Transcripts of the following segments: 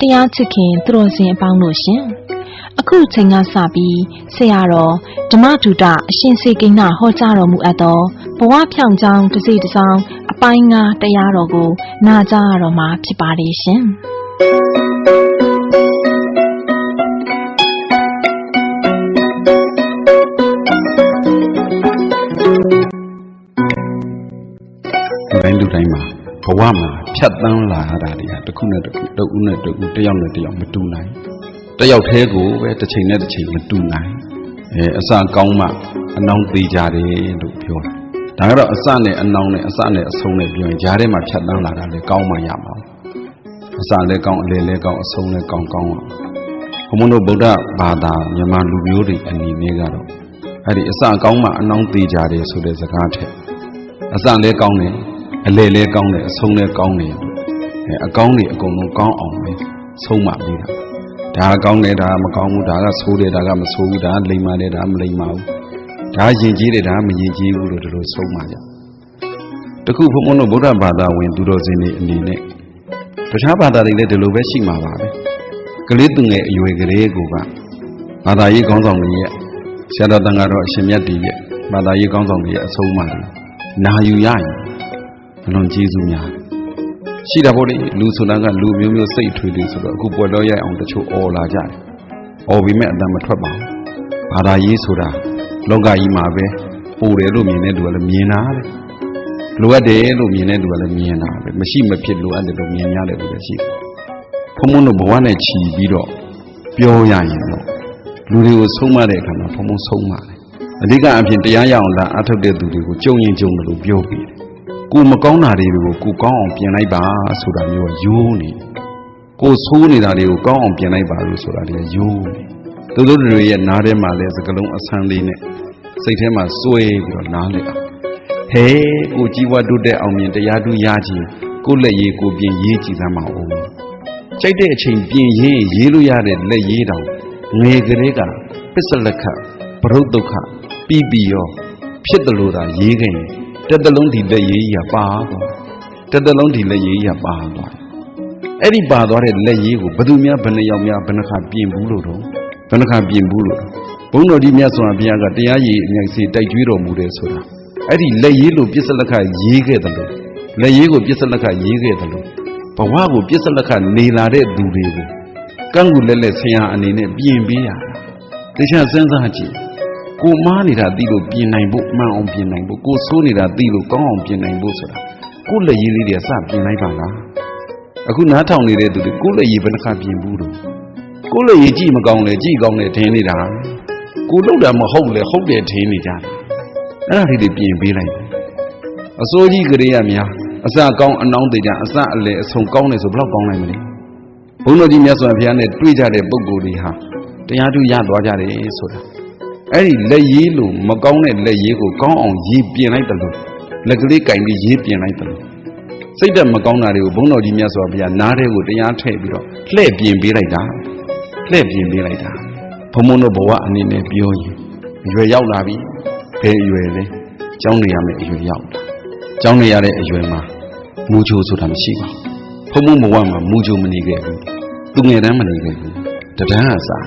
တရားချစ်ခင်သူတော်စင်အပေါင်းတို့ရှင်အခုချိန်ကစပြီးဆရာတော်ဓမ္မဒုတအရှင်စေကိန်းနာဟောကြားတော်မူအပ်သောဘဝဖြောင်ချောင်းတစ်စိတစ်စောင်းအပိုင်းငါတရားတော်ကို နာကြားရတော်မှာဖြစ်ပါတယ်ရှင်လူတိုင်းလူတိုင်းမှာ ဘဝမှာဖြတ်တန်းလာရတာတွေကတစ်ခုနဲ့တစ်ခုတစ်ဦးနဲ့တစ်ဦးတစ်ယောက်နဲ့တစ်ယောက်မတူနိုင်တစ်ယောက်တည်းကိုပဲတစ်ချိန်နဲ့တစ်ချိန်မတူနိုင်အဲအစကောင်းမှအနောင်သေးကြတယ်လို့ပြောတာဒါကတော့အစနဲ့အနောင်နဲ့အစနဲ့အဆုံးနဲ့ပြောရင်ဂျားထဲမှာဖြတ်တန်းလာတာလေကောင်းမှရမှာအစလည်းကောင်းအလယ်လည်းကောင်းအဆုံးလည်းကောင်းကောင်းအောင်ဘုံမတို့ဗုဒ္ဓဘာသာမြန်မာလူမျိုးတွေအနေနဲ့ကတော့အဲ့ဒီအစကောင်းမှအနောင်သေးကြတယ်ဆိုတဲ့စကားထက်အစလည်းကောင်းတယ် အလယ်လည်းကောင်းတယ်အဆုံးလည်းကောင်းတယ်အဲအကောင်းတွေအကုန်လုံးကောင်းအောင်ပဲဆုံးမပေးတာဒါကကောင်းတယ်ဒါကမကောင်းဘူးဒါကဆိုးတယ်ဒါကမဆိုးဘူးဒါကလိမ်မာတယ်ဒါကမလိမ်မာဘူးဒါကယဉ်ကျေးတယ်ဒါကမယဉ်ကျေးဘူးလို့ဒီလိုဆုံးမကြတခုဘုံဘုံတို့ဗုဒ္ဓဘာသာဝင်သူတော်စင်တွေအနေနဲ့တခြားဘာသာတွေလည်းဒီလိုပဲရှိမှာပါပဲကလေးသူငယ်အရွယ်ကလေးကိုကဘာသာရေးကောင်းဆောင်တွေရဲ့ဆရာတော်တန်ဃာတော်အရှင်မြတ်တွေရဲ့ဘာသာရေးကောင်းဆောင်တွေရဲ့အဆုံးအမတွေနာယူရရင် အလွန်ကျေးဇူးများတယ်ရှိတာပေါ့လေလူဆိုတာကလူမျိုးမျိုးစိတ်ထွေထွေဆိုတော့အခုပွဲတော်ရိုက်အောင်တချို့អော်လာကြတယ်អော်ပြီးမဲ့အတန်မထွက်ပါဘူးဘာသာရေးဆိုတာလောကကြီးမှာပဲပိုတယ်လို့မြင်တဲ့လူကလည်းမြင်တာပဲလိုအပ်တယ်လို့မြင်တဲ့လူကလည်းမြင်တာပဲမရှိမဖြစ်လိုအပ်တယ်လို့မြင်ရတယ်လို့လည်းရှိတယ်ဘုံဘုံတို့ဘဝနဲ့ချီပြီးတော့ပြောရရင်တော့လူတွေကိုဆုံးမတဲ့အခါမှာဘုံဘုံဆုံးမတယ်အဓိကအဖြစ်တရားရအောင်လာအထုတ်တဲ့သူတွေကိုကြုံရင်ကြုံတယ်လို့ပြောပြီးတယ်။ ကိုမကောင်းတာတွေကိုကိုကောင်းအောင်ပြင်လိုက်ပါဆိုတာမျိုးကယိုးနေ။ကိုဆိုးနေတာတွေကိုကောင်းအောင်ပြင်လိုက်ပါလို့ဆိုတာတွေကယိုးနေ။သူတို့တွေရဲ့နားထဲမှာလဲစကလုံးအဆန်းလေးနဲ့စိတ်ထဲမှာစွဲပြီးတော့နားလေအောင်။ဟဲကိုကြီးဝတ်တို့တဲ့အောင်မြင်တရားတူရခြင်းကိုလက်ရည်ကိုပြင်ရေးကြည့်သမ်းပါဦး။ကြိုက်တဲ့အချိန်ပြင်ရေးရေးလို့ရတဲ့လက်ရေးတောင်ငယ်ကလေးကပစ္စလက္ခပရုဒုက္ခပြီးပြီးရောဖြစ်တယ်လို့သာရေးခဲ့ရင် တစ်တလုံးဒီလက်ရေးကြီးကပါသွားတစ်တလုံးဒီလက်ရေးကြီးကပါသွားအဲ့ဒီပါသွားတဲ့လက်ရေးကိုဘယ်သူများဘယ်နှယောက်များဘယ်နှခါပြင်ဘူးလို့တော့ဘယ်နှခါပြင်ဘူးလို့ဘုန်းတော်ဒီမြတ်စွာဘုရားကတရားရည်အမြိုက်စီတိုက်ကျွေးတော်မူတယ်ဆိုတာအဲ့ဒီလက်ရေးလို့ပြစ္ဆလက်ခရေးခဲ့တယ်လို့လက်ရေးကိုပြစ္ဆလက်ခရေးခဲ့တယ်လို့ဘဝကိုပြစ္ဆလက်ခနေလာတဲ့သူတွေကိုကန့်ကူလက်လက်ဆရာအနေနဲ့ပြင်ပေးရတာတခြားစဉ်းစားကြည့် ကိုမားနေတာသိလို့ပြင်နိုင်ဖို့မှန်အောင်ပြင်နိုင်ဖို့ကိုဆိုးနေတာသိလို့ကောင်းအောင်ပြင်နိုင်ဖို့ဆိုတာကိုလက်ရည်လေးတွေစပြင်လိုက်ပါလားအခုနားထောင်နေတဲ့သူတွေကိုလက်ရည်ဘယ်နှခါပြင်ဘူးတော့ကိုလက်ရည်ကြည့်မကောင်းလေကြည့်ကောင်းလေထင်းနေတာကိုလောက်တာမဟုတ်လေဟုတ်တယ်ထင်းနေကြတယ်အဲ့ဒါလေးတွေပြင်ပေးလိုက်အစိုးကြီးကလေးရများအစကောင်းအနှောင်းသေးကြအစအလေအဆုံကောင်းတယ်ဆိုဘယ်တော့ကောင်းနိုင်မလဲဘုန်းတော်ကြီးမြတ်စွာဘုရားနဲ့တွေ့ကြတဲ့ပုဂ္ဂိုလ်တွေဟာတရားတူရသွားကြတယ်ဆိုတာ အဲ့ဒီလက်ရေးလို့မကောင်းတဲ့လက်ရေးကိုကောင်းအောင်ရေးပြင်လိုက်တယ်လို့လက်ကလေးကင်ပြီးရေးပြင်လိုက်တယ်လို့စိတ်တက်မကောင်းတာတွေကိုဘုန်းတော်ကြီးမြတ်စွာဘုရားနားထဲကိုတရားထည့်ပြီးတော့လှည့်ပြင်ပေးလိုက်တာလှည့်ပြင်ပေးလိုက်တာဘုံဘုံတို့ဘဝအနေနဲ့ပြောရင်အရွယ်ရောက်လာပြီဘယ်အရွယ်လဲကျောင်းနေရမယ့်အရွယ်ရောက်လာကျောင်းနေရတဲ့အရွယ်မှာမူချိုဆိုတာမရှိပါဘူးဘုံဘုံဘဝမှာမူချိုမနေခဲ့ဘူးသူငယ်တန်းမနေခဲ့ဘူးတဒန်းအစား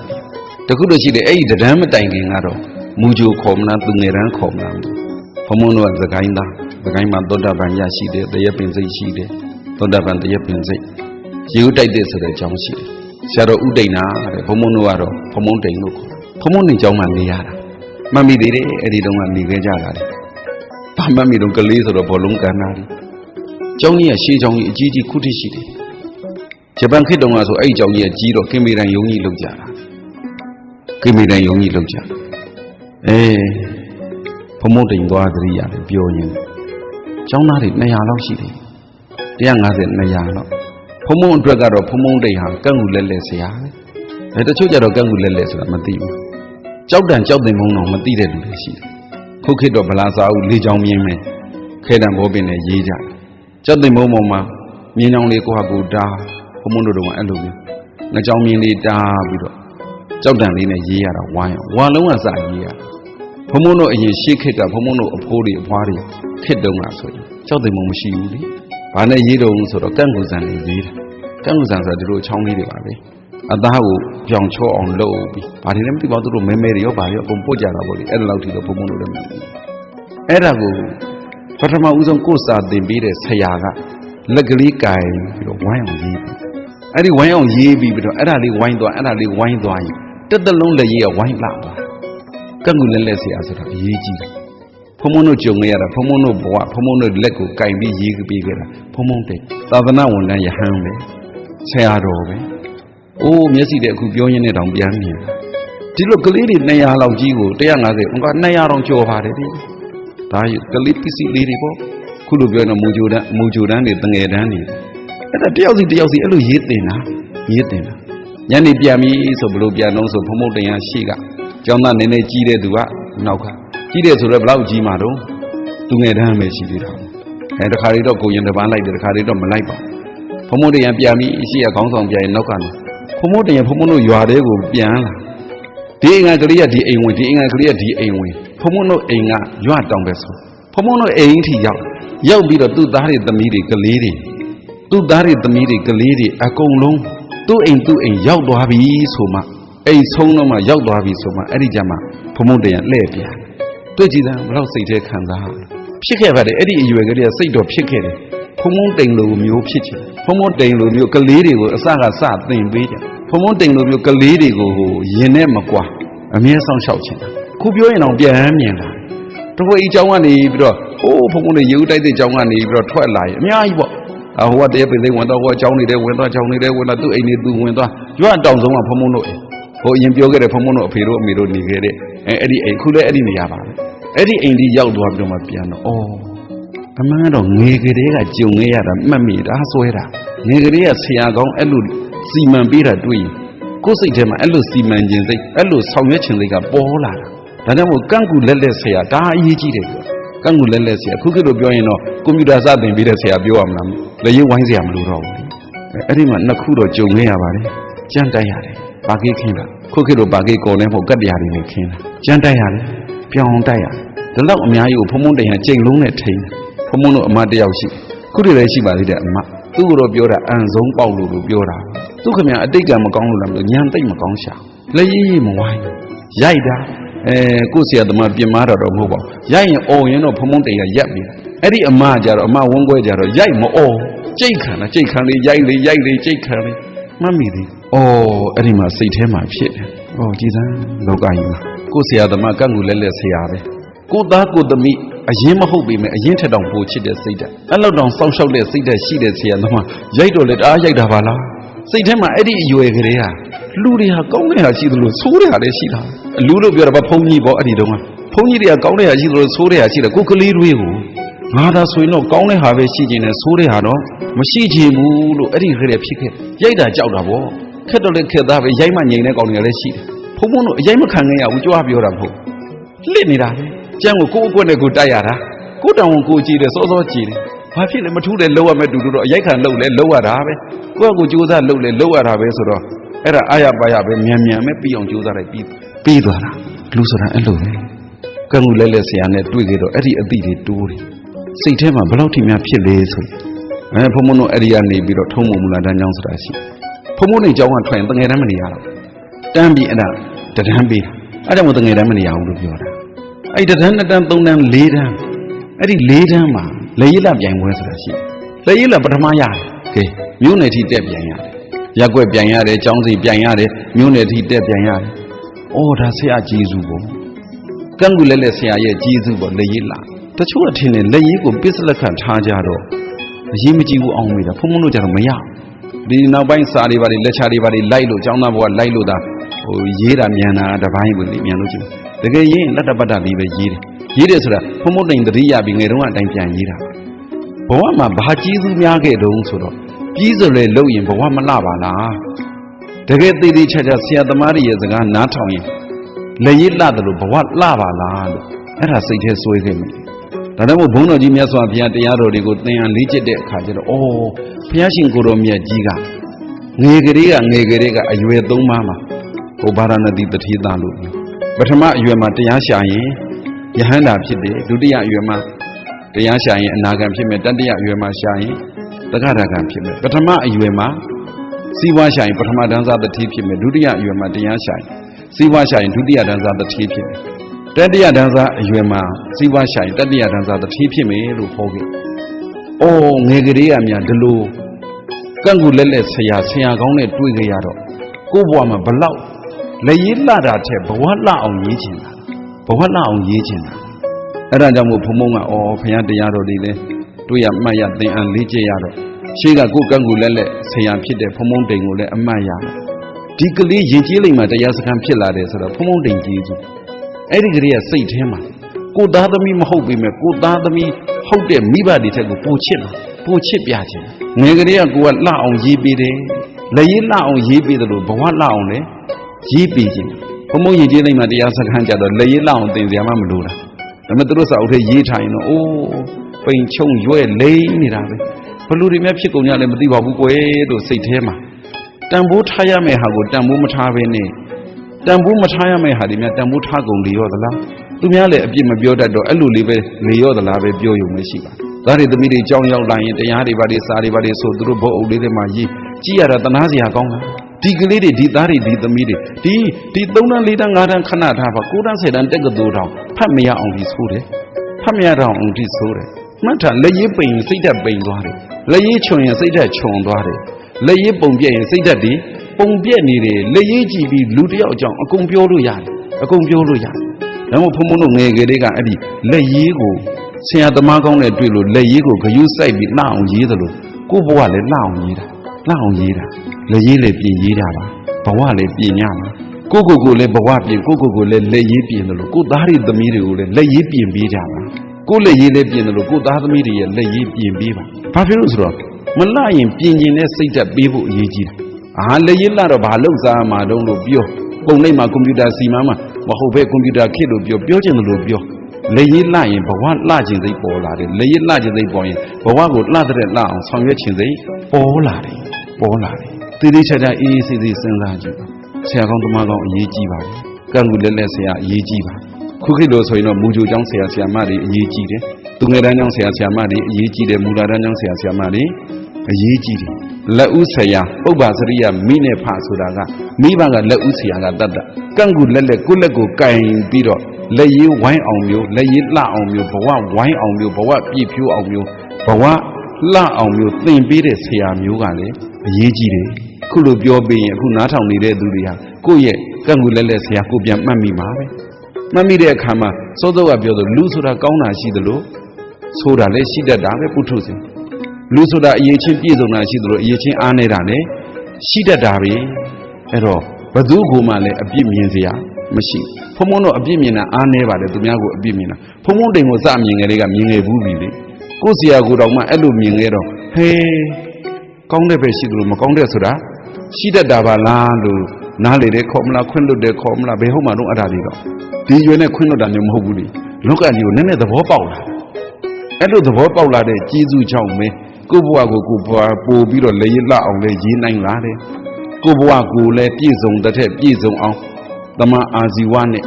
တခုတော့ရှိတယ်အဲ့ဒီတန်းမတိုင်ခင်ကတော့မူဂျိုခေါ်မလားသူငယ်တန်းခေါ်မလားဘုံဘုံတို့ကသခိုင်းသားသခိုင်းမှာသောတာပန်ရရှိတယ်တရက်ပင်စိတ်ရှိတယ်သောတာပန်တရက်ပင်စိတ်ရေဥတိုက်တဲ့ဆိုတဲ့အကြောင်းရှိတယ်ဆရာတော်ဥဒိဏတဲ့ဘုံဘုံတို့ကတော့ဘုံဘုံတိန်လို့ခေါ်ဘုံဘုံနေကြောင်းမှနေရတာမှတ်မိသေးတယ်အဲ့ဒီတုန်းကနေခဲ့ကြတာလေဘာမှတ်မိတော့ကလေးဆိုတော့ဘောလုံးကန်တာလေကျောင်းကြီးကရှေးကျောင်းကြီးအကြီးကြီးခုထိရှိတယ်ဂျပန်ခေတ်တုန်းကဆိုအဲ့ဒီကျောင်းကြီးကကြီးတော့ကင်မီရန်ယုံကြီးလောက်ကြတာ ကိမိတိုင်းယုံကြီးလောက်ကြအေးဘုံမုတ်တိမ်သွားသတိရတယ်ပြောရင်ကျောင်းသားတွေ200လောက်ရှိတယ်150 200လောက်ဘုံမုံအတွက်ကတော့ဘုံမုံတိမ်ဟာကန့်ကူလက်လက်ဆရာပဲအဲတချို့ကြတော့ကန့်ကူလက်လက်ဆိုတာမသိဘူးကြောက်တန်ကြောက်တင်မုံတော့မသိတဲ့လူတွေရှိတယ်ခုခေတ်တော့ဗလာစာအုပ်လေးချောင်းမြင်းမယ်ခဲတံဘောပင်နဲ့ရေးကြကြောက်တင်မုံပေါ်မှာမြင်းချောင်းလေးကိုဟာကိုတားဘုံမုံတို့တော့အဲ့လိုမျိုးငကြောင်းမြင်းလေးတားပြီးတော့ ကြောက်တန်လေးနဲ့ရေးရတာဝိုင်းအောင်ဝါလုံးကစရေးရဘုံဘုံတို့အရင်ရှေ့ခက်ကဘုံဘုံတို့အဖိုးတွေအဖွားတွေခက်တုံးတာဆိုရင်ကြောက်တယ်မမရှိဘူးလေဘာနဲ့ရေးတော့ဆိုတော့ကန့်ကူစံလေးရေးတာကန့်လူဆန်ဆိုတာဒီလိုချောင်းလေးတွေပါပဲအသားကိုပြောင်ချောအောင်လုပ်ပြီးဘာတွေလဲမသိပါဘူးသူတို့မဲမဲတွေရောဗာရောအကုန်ပုတ်ကြတာပေါ့လေအဲ့ဒါလောက်ထိတော့ဘုံဘုံတို့လည်းမသိဘူးအဲ့ဒါကိုပထမဦးဆုံးကိုယ်စာသင်ပေးတဲ့ဆရာကလက်ကလေးကင်ပြီးတော့ဝိုင်းအောင်ရေးပြီးအဲ့ဒီဝိုင်းအောင်ရေးပြီးပြီးတော့အဲ့ဒါလေးဝိုင်းသွားအဲ့ဒါလေးဝိုင်းသွားရင် တက်တလုံးလက်ရေးကဝိုင်းလာသွားကန့်ကူလက်လက်ဆရာဆိုတာအရေးကြီးတယ်ဖုံဖုံတို့ကြုံရတာဖုံဖုံတို့ဘဝဖုံဖုံတို့လက်ကိုကင်ပြီးရေးပေးခဲ့တာဖုံဖုံတဲ့သာသနာဝန်ထမ်းယဟန်ပဲဆရာတော်ပဲအိုးမျက်စိတဲ့အခုပြောရင်းနဲ့တောင်ပြန်မြင်ဒီလိုကလေးတွေ200လောက်ကြီးကို150ဟိုက200တောင်ကျော်ပါတယ်ဒီဒါကလေးပစ္စည်းလေးတွေပေါ့ခုလိုပြောရင်မူဂျိုတန်းမူဂျိုတန်းတွေတငယ်တန်းတွေအဲ့ဒါတယောက်စီတယောက်စီအဲ့လိုရေးတင်တာရေးတင်တာ ညနေပြန်ပြီဆိုဘလို့ပြန်တော့ဆိုဖုံဖုံတရားရှိကကျောင်းသားနည်းနည်းကြီးတဲ့သူကနောက်ကကြီးတယ်ဆိုတော့ဘလောက်ကြီးမှာတော့သူငယ်တန်းပဲရှိသေးတာအဲတခါလေးတော့ကိုရင်တစ်ပန်းလိုက်တယ်တခါလေးတော့မလိုက်ပါဖုံဖုံတရားပြန်ပြီရှိရခေါင်းဆောင်ပြန်ရင်နောက်ကနေဖုံဖုံတရားဖုံဖုံတို့ရွာတဲကိုပြန်လာဒီအင်္ဂါကလေးကဒီအိမ်ဝင်ဒီအင်္ဂါကလေးကဒီအိမ်ဝင်ဖုံဖုံတို့အိမ်ကရွာတောင်ပဲဆိုဖုံဖုံတို့အိမ်ထိရောက်ရောက်ပြီးတော့သူ့သားတွေသမီးတွေကလေးတွေသူ့သားတွေသမီးတွေကလေးတွေအကုန်လုံး သူ့အိမ်သူ့အိမ်ရောက်သွားပြီဆိုမှအိမ်ဆုံးတော့မှရောက်သွားပြီဆိုမှအဲ့ဒီကြမှာဖုံဖုံတရားလှည့်ပြန်တွေ့ကြည့်တာဘယ်တော့စိတ်ထဲခံစားဖြစ်ခဲ့ပါတယ်အဲ့ဒီအရွယ်ကလေးကစိတ်တော့ဖြစ်ခဲ့တယ်ဖုံဖုံတိမ်လိုမျိုးဖြစ်ချင်ဖုံဖုံတိမ်လိုမျိုးကလေးတွေကိုအစကစသင်ပေးကြဖုံဖုံတိမ်လိုမျိုးကလေးတွေကိုဟိုရင်နဲ့မကွာအမြဲဆောင်ရှောက်ချင်တာခုပြောရင်တော့ပြန်မြင်လာတခွေအကြောင်းကနေပြီးတော့ဟိုးဖုံဖုံတွေရေဦးတိုက်တဲ့အကြောင်းကနေပြီးတော့ထွက်လာရင်အများကြီးပေါ့ အဟိုကတည်းကပြည်သိဝင်တော့ဟိုအကြောင်းနေတဲ့ဝင်တော့အကြောင်းနေတဲ့ဝင်တော့သူ့အိမ်နေသူဝင်သွားရွတ်တောင်ဆုံးကဖုံဖုံတို့အိမ်ဟိုအရင်ပြောခဲ့တဲ့ဖုံဖုံတို့အဖေတို့အမေတို့နေခဲ့တဲ့အဲအဲ့ဒီအိမ်ခုလည်းအဲ့ဒီနေရာပါပဲအဲ့ဒီအိမ်ဒီရောက်သွားပြီးတော့မှပြန်တော့အော်အမှန်တော့ငယ်ကလေးကကြုံခဲ့ရတာမှတ်မိတာဆွဲတာငယ်ကလေးကဆရာကောင်းအဲ့လိုစီမံပေးတာတွေ့ရင်ကိုယ်စိတ်ထဲမှာအဲ့လိုစီမံခြင်းစိတ်အဲ့လိုဆောင်ရွက်ခြင်းစိတ်ကပေါ်လာတာဒါကြောင့်မို့ကန့်ကူလက်လက်ဆရာဒါအရေးကြီးတယ်ပြော ကန့်ကူလက်လက်ဆရာခုခေတ်လိုပြောရင်တော့ကွန်ပျူတာစသင်ပေးတဲ့ဆရာပြောရမလားလက်ရွေးဝိုင်းဆရာမလို့တော့ဘူးအဲ့ဒီမှာနှစ်ခုတော့ကြုံခဲ့ရပါတယ်ကြမ်းတိုက်ရတယ်ဘာကိခင်းတာခုခေတ်လိုဘာကိကော်လဲမဟုတ်ကတ်တရားတွေနဲ့ခင်းတာကြမ်းတိုက်ရတယ်ပြောင်းတိုက်ရတယ်ဒီလောက်အများကြီးကိုဖုံဖုံတရံကြိမ်လုံးနဲ့ထိန်းဖုံဖုံတို့အမတယောက်ရှိခုတည်းလည်းရှိပါသေးတယ်အမသူ့ကိုတော့ပြောတာအန်ဆုံးပေါက်လို့လို့ပြောတာသူခင်ဗျာအတိတ်ကမကောင်းလို့လားမလို့ညံတိတ်မကောင်းရှာလက်ရည်ရည်မဝိုင်းရိုက်တာ အဲကိုယ့်ဆရာသမားပြင်မာတော့တော့မဟုတ်ပါဘူးရိုက်ရင်អော်ရင်တော့ဖုံဖုံတရံရက်ပြီအဲ့ဒီအမကြတော့အမဝန်းခွဲကြတော့ရိုက်မអော်ကြိတ်ခံတာကြိတ်ခံလေးရိုက်လေးရိုက်လေးကြိတ်ခံလေးမှတ်မိသေးအော်အဲ့ဒီမှာစိတ်ထဲမှာဖြစ်တယ်။အော်ကြည်စမ်းလောကကြီးမှာကိုယ်ဆရာသမားကန့်ကူလက်လက်ဆရာပဲ။ကိုသားကိုသမီးအရင်မဟုတ်ပေမဲ့အရင်ထက်တောင်ပိုချစ်တဲ့စိတ်ဓာတ်။အဲ့လောက်တောင်စောင့်ရှောက်တဲ့စိတ်ဓာတ်ရှိတဲ့ဆရာသမားရိုက်တော့လေတအားရိုက်တာပါလား။စိတ်ထဲမှာအဲ့ဒီအရွယ်ကလေးဟာ လူတွေဟာကောင်းတဲ့ဟာရှိသလိုဆိုးတဲ့ဟာလည်းရှိတာ။အလူလို့ပြောတာဗဖုံးကြီးပေါ့အဲ့ဒီတုန်းကဖုံးကြီးတွေကကောင်းတဲ့ဟာရှိသလိုဆိုးတဲ့ဟာရှိတယ်ကိုကလေးတွေကိုငါသာဆိုရင်တော့ကောင်းတဲ့ဟာပဲရှိခြင်းနဲ့ဆိုးတဲ့ဟာတော့မရှိချင်ဘူးလို့အဲ့ဒီခရက်ဖြစ်ခဲ့ရိုက်တာကြောက်တာပေါ့ခက်တော့လည်းခက်သားပဲရိုက်မှငြိမ်တဲ့ကောင်တွေလည်းရှိတယ်ဖုံဖုံတို့အရိုက်မခံခဲ့ရဘူးကြွားပြောတာမဟုတ်လစ်နေတာပဲကျန်ကိုကိုယ့်အကွက်နဲ့ကိုယ်တိုက်ရတာကိုယ်တောင်ကိုကြည့်တယ်စောစောကြည့်တယ်ဘာဖြစ်လဲမထူးတယ်လောက်ရမဲ့တူတူတော့အရိုက်ခံလောက်လဲလောက်ရတာပဲကိုယ့်အကိုကြိုးစားလောက်လဲလောက်ရတာပဲဆိုတော့ အဲ့ဒါအာရပါရပဲမြန်မြန်ပဲပြီးအောင်ကြိုးစားလိုက်ပြီးပြီးသွားတာလူဆိုတာအဲ့လိုပဲကံကူလဲလဲဆရာနဲ့တွေ့ကြတော့အဲ့ဒီအသည့်တွေတိုးတယ်စိတ်ထဲမှာဘယ်လောက်ထိများဖြစ်လဲဆိုအဲဘုံဘုံတို့အဲ့ဒီကနေပြီးတော့ထုံးမမူလာတန်းကြောင်းဆိုတာရှိဘုံဘုံနေကြောင်းကထွက်ရင်တငယ်တန်းမနေရတော့တန်းပြီးအဲ့ဒါတဒန်းပေးအဲ့ဒါမှတငယ်တန်းမနေရဘူးလို့ပြောတာအဲ့ဒီတဒန်းနှစ်တန်းသုံးတန်းလေးတန်းအဲ့ဒီလေးတန်းမှာလေရည်လာပြိုင်ပွဲဆိုတာရှိလေရည်လာပထမရတယ်ကဲမြို့နယ်ထိတက်ပြိုင်ရတယ် ရက်ွက်ပြိုင်ရတယ်ကျောင်းစီပြိုင်ရတယ်မြို့နယ်ထိတက်ပြိုင်ရတယ်အော်ဒါဆရာကြီးစုပေါ့ကန့်ကူလဲလဲဆရာရဲ့ကြီးစုပေါ့လေရည်လာတချို့အထင်နဲ့လက်ရည်ကိုပစ္စလက်ခံထားကြတော့အရေးမကြီးဘူးအောင်မိတာဖုံဖုံတို့ကြတော့မရဒီနောက်ပိုင်းစာတွေပါတွေလက်ချတွေပါတွေလိုက်လို့ကျောင်းသားဘဝလိုက်လို့သာဟိုရေးတာမြန်တာတပိုင်းပဲလေမြန်လို့ချင်းတကယ်ရေးရင်လက်တပတ်တာလေးပဲရေးတယ်ရေးတယ်ဆိုတာဖုံဖုံတိန်တတိယပြီးငယ်တုန်းကအတိုင်းပြန်ရေးတာဘဝမှာဘာကြီးစုများခဲ့တုံးဆိုတော့ ပြီးစလဲလို့ရင်ဘဝမလှပါလားတကယ်သေးသေးချာချာဆရာသမားတွေရဲ့စကားနားထောင်ရင်လက်ရည်လှတယ်လို့ဘဝလှပါလားလို့အဲ့ဒါစိတ်ထဲစွဲခဲ့မယ်ဒါတော့ဘုန်းတော်ကြီးမြတ်စွာဘုရားတရားတော်တွေကိုသင်ရလေ့ကျက်တဲ့အခါကျတော့အော်ဘုရားရှင်ကိုတော်မြတ်ကြီးကငယ်ကလေးကငယ်ကလေးကအရွယ်သုံးပါးမှာဟိုဗာရဏသီတတိသားလို့ပထမအရွယ်မှာတရားရှာရင်ယဟန္တာဖြစ်တယ်ဒုတိယအရွယ်မှာတရားရှာရင်အနာဂံဖြစ်မယ်တတိယအရွယ်မှာရှာရင် တက္ကရာဂံဖြစ်မယ်ပထမအရွယ်မှာစီးပွားရှာရင်ပထမတန်းစားတတိဖြစ်မယ်ဒုတိယအရွယ်မှာတရားရှာရင်စီးပွားရှာရင်ဒုတိယတန်းစားတတိဖြစ်မယ်တတိယတန်းစားအရွယ်မှာစီးပွားရှာရင်တတိယတန်းစားတတိဖြစ်မယ်လို့ဟောခဲ့။အော်ငယ်ကလေးကများဒီလိုကန့်ကူလက်လက်ဆရာဆရာကောင်းနဲ့တွေ့ကြရတော့ကိုယ့်ဘဝမှာဘလောက်လက်ရည်လှတာထက်ဘဝလှအောင်ရေးချင်တာဘဝလှအောင်ရေးချင်တာအဲ့ဒါကြောင့်မို့ဘုံဘုံကအော်ဘုရားတရားတော်တွေလဲ တွေ့ရမှတ်ရသင်အံလေးကျရတော့ရှေးကကိုယ်ကန့်ကူလက်လက်ဆရာဖြစ်တဲ့ဘုံဘုံတိန်ကိုလည်းအမှတ်ရတယ်ဒီကလေးရင်ကြီးလိမ့်မှာတရားစခန်းဖြစ်လာတယ်ဆိုတော့ဘုံဘုံတိန်ကြီးစုအဲ့ဒီကလေးကစိတ်ထဲမှာကိုသားသမီးမဟုတ်ပေမဲ့ကိုသားသမီးဟုတ်တဲ့မိဘတွေထက်ကိုပိုချစ်လာပိုချစ်ပြခြင်းငယ်ကလေးကကိုကလှအောင်ရေးပေးတယ်လက်ရည်လှအောင်ရေးပေးတယ်လို့ဘဝလှအောင်လည်းရေးပေးခြင်းဘုံဘုံရင်ကြီးလိမ့်မှာတရားစခန်းကြတော့လက်ရည်လှအောင်သင်စရာမှမလိုတာဒါပေမဲ့သူတို့စာအုပ်ထဲရေးထားရင်တော့အိုး ပိန်ချုံရွဲ့လိမ့်နေတာပဲဘလူတွေများဖြစ်ကုန်ကြလည်းမသိပါဘူးကွယ်လို့စိတ်ထဲမှာတန်ဖိုးထားရမယ့်ဟာကိုတန်ဖိုးမထားဘဲနဲ့တန်ဖိုးမထားရမယ့်ဟာတွေများတန်ဖိုးထားကုန်လေရောသလားသူများလည်းအပြစ်မပြောတတ်တော့အဲ့လိုလေးပဲလေရောသလားပဲပြောရုံပဲရှိပါသားတွေသမီးတွေကြောင်းရောက်လာရင်တရားတွေဘာတွေစာတွေဘာတွေဆိုသူတို့ဘုတ်အုပ်လေးတွေမှာရေးကြည့်ရတာတနာစရာကောင်းလားဒီကလေးတွေဒီသားတွေဒီသမီးတွေဒီဒီ3တန်း4တန်း5တန်းခဏထားပါ9တန်း10တန်းတက်ကတူတောင်ဖတ်မရအောင်ဒီဆိုးတယ်ဖတ်မရတော့အောင်ဒီဆိုးတယ် မှတ်ထားလက်ရေးပိန်စိတ်ဓာတ်ပိန်သွားတယ်လက်ရေးခြုံရင်စိတ်ဓာတ်ခြုံသွားတယ်လက်ရေးပုံပြက်ရင်စိတ်ဓာတ်ဒီပုံပြက်နေတယ်လက်ရေးကြည့်ပြီးလူတစ်ယောက်အကြောင်းအကုန်ပြောလို့ရတယ်အကုန်ပြောလို့ရတယ်ဒါမှမဟုတ်ဖုံဖုံတို့ငယ်ကလေးကအဲ့ဒီလက်ရေးကိုဆရာသမားကောင်းနဲ့တွေ့လို့လက်ရေးကိုဂယုစိုက်ပြီးလှအောင်ရေးသလိုကိုယ့်ဘဝလည်းလှအောင်ရေးတာလှအောင်ရေးတာလက်ရေးလည်းပြင်ရေးတာပါဘဝလည်းပြင်ရမှာကိုကိုကိုလည်းဘဝပြင်ကိုကိုကိုလည်းလက်ရေးပြင်တယ်လို့ကိုသားတွေသမီးတွေကိုလည်းလက်ရေးပြင်ပေးကြပါ ကိုလက်ရေးလည်းပြင်တယ်လို့ကိုသားသမီးတွေရဲ့လက်ရေးပြင်ပေးပါဘာဖြစ်လို့ဆိုတော့မလှရင်ပြင်ကျင်တဲ့စိတ်ဓာတ်ပေးဖို့အရေးကြီးတယ်အာလက်ရေးလှတော့ဘာလို့စားမှာတုံးလို့ပြောပုံလိုက်မှာကွန်ပျူတာစီမံမှာမဟုတ်ပဲကွန်ပျူတာခေတ်လို့ပြောပြောချင်တယ်လို့ပြောလက်ရည်လှရင်ဘဝလှခြင်းစိတ်ပေါ်လာတယ်လက်ရည်လှခြင်းစိတ်ပေါ်ရင်ဘဝကိုလှတဲ့လှအောင်ဆောင်ရွက်ခြင်းစိတ်ပေါ်လာတယ်ပေါ်လာတယ်တည်တည်ချာချာအေးအေးဆေးဆေးစဉ်းစားကြည့်ပါဆရာကောင်းသမားကောင်းအရေးကြီးပါတယ်ကံကူလက်လက်ဆရာအရေးကြီးပါ ခုခေတ်လို့ဆိုရင်တော့မူဂျိုကျောင်းဆရာဆရာမတွေအရေးကြီးတယ်သူငယ်တန်းကျောင်းဆရာဆရာမတွေအရေးကြီးတယ်မူလာတန်းကျောင်းဆရာဆရာမတွေအရေးကြီးတယ်လက်ဦးဆရာပုပ္ပါစရိယမိနဲ့ဖဆိုတာကမိဘကလက်ဦးဆရာကတတ်တတ်ကန့်ကူလက်လက်ကိုလက်ကိုကင်ပြီးတော့လက်ရည်ဝိုင်းအောင်မျိုးလက်ရည်လှအောင်မျိုးဘဝဝိုင်းအောင်မျိုးဘဝပြည့်ဖြိုးအောင်မျိုးဘဝလှအောင်မျိုးသင်ပေးတဲ့ဆရာမျိုးကလည်းအရေးကြီးတယ်ခုလိုပြောပြီးရင်အခုနားထောင်နေတဲ့သူတွေဟာကိုယ့်ရဲ့ကန့်ကူလက်လက်ဆရာကိုပြန်မှတ်မိမှာပဲ မှတ်မိတဲ့အခါမှာစောစောကပြောသလိုလူဆိုတာကောင်းတာရှိသလိုဆိုတာလည်းရှိတတ်တာပဲပုထုဇဉ်လူဆိုတာအရေးချင်းပြည့်စုံတာရှိသလိုအရေးချင်းအားနေတာလည်းရှိတတ်တာပဲအဲ့တော့ဘသူကမှလည်းအပြစ်မြင်စရာမရှိဖုံဖုံတော့အပြစ်မြင်တာအားနေပါတယ်သူများကိုအပြစ်မြင်တာဖုံဖုံတိမ်ကိုစမြင်ငယ်လေးကမြင်ငယ်ဘူးပြီလေကိုယ်စရာကိုယ်တော်မှအဲ့လိုမြင်ခဲ့တော့ဟေးကောင်းတဲ့ပဲရှိသလိုမကောင်းတဲ့ဆိုတာရှိတတ်တာပါလားလို့ နားလေတဲ့ခေါ်မလားခွင့်လွတ်တဲ့ခေါ်မလားဘယ်ဟုတ်မှတော့အဲ့ဒါလေးတော့ဒီရွယ်နဲ့ခွင့်လွတ်တာမျိုးမဟုတ်ဘူးလေလောကကြီးကိုနည်းနည်းသဘောပေါက်လာအဲ့လိုသဘောပေါက်လာတဲ့ကျေးဇူးကြောင့်ပဲကိုယ့်ဘဝကိုကိုယ်ပို့ပြီးတော့လေရလှအောင်လေရေးနိုင်လာတယ်ကိုယ့်ဘဝကိုလည်းပြည့်စုံတဲ့ထက်ပြည့်စုံအောင်တမန်အာဇီဝနဲ့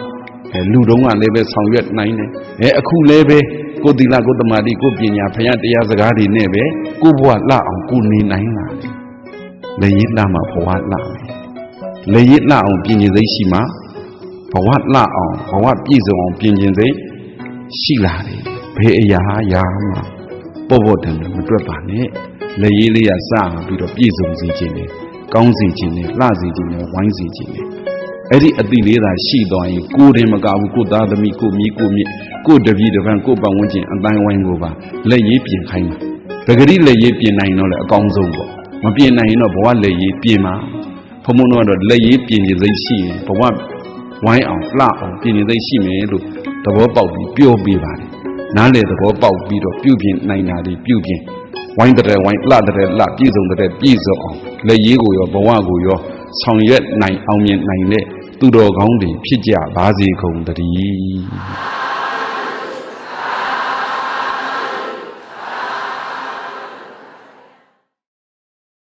အဲလူတုံးကလည်းပဲဆောင်ရွက်နိုင်တယ်အဲအခုလည်းပဲကိုယ်သီလကိုယ်တမာတိကိုယ်ပညာဖယားတရားစကားတွေနဲ့ပဲကိုယ့်ဘဝလှအောင်ကိုယ်နေနိုင်လာတယ်လေရလှမှာဘဝလှမယ် လေရလှအောင်ပြင်ကျင်စိတ်ရှိမှဘဝလှအောင်ဘဝပြည့်စုံအောင်ပြင်ကျင်စိတ်ရှိလာတယ်ဘယ်အရာရာမှပေါ့ပေါ့တန်တယ်မတွက်ပါနဲ့လေရေးလေးကစပြီးတော့ပြည့်စုံစေခြင်းနဲ့ကောင်းစေခြင်းနဲ့လှစေခြင်းနဲ့ဝိုင်းစေခြင်းနဲ့အဲ့ဒီအတိလေးသာရှိသွားရင်ကိုယ်တည်းမကဘူးကိုယ်သားသမီးကိုမိကိုမြစ်ကိုယ်တပည့်တစ်ပန်းကိုယ်ပတ်ဝန်းကျင်အတိုင်းဝိုင်းကိုပါလက်ရေးပြင်ခိုင်းတာပဂရိလက်ရေးပြင်နိုင်တော့လေအကောင်းဆုံးပေါ့မပြင်နိုင်ရင်တော့ဘဝလက်ရေးပြင်မှာ ဘုံဘုံတို့ကတော့လက်ရေးပြင်ခြင်းစိတ်ရှိရင်ဘဝဝိုင်းအောင်လှအောင်ပြင်ခြင်းစိတ်ရှိမယ်လို့သဘောပေါက်ပြီးပြောပြပါတယ်နားလေသဘောပေါက်ပြီးတော့ပြုပြင်နိုင်တာဒီပြုပြင်ဝိုင်းတဲ့ဝိုင်းလှတဲ့လှပြည့်စုံတဲ့ပြည့်စုံအောင်လက်ရေးကိုရောဘဝကိုရောဆောင်ရွက်နိုင်အောင်မြင်နိုင်တဲ့သူတော်ကောင်းတွေဖြစ်ကြပါစေကုန်တည်း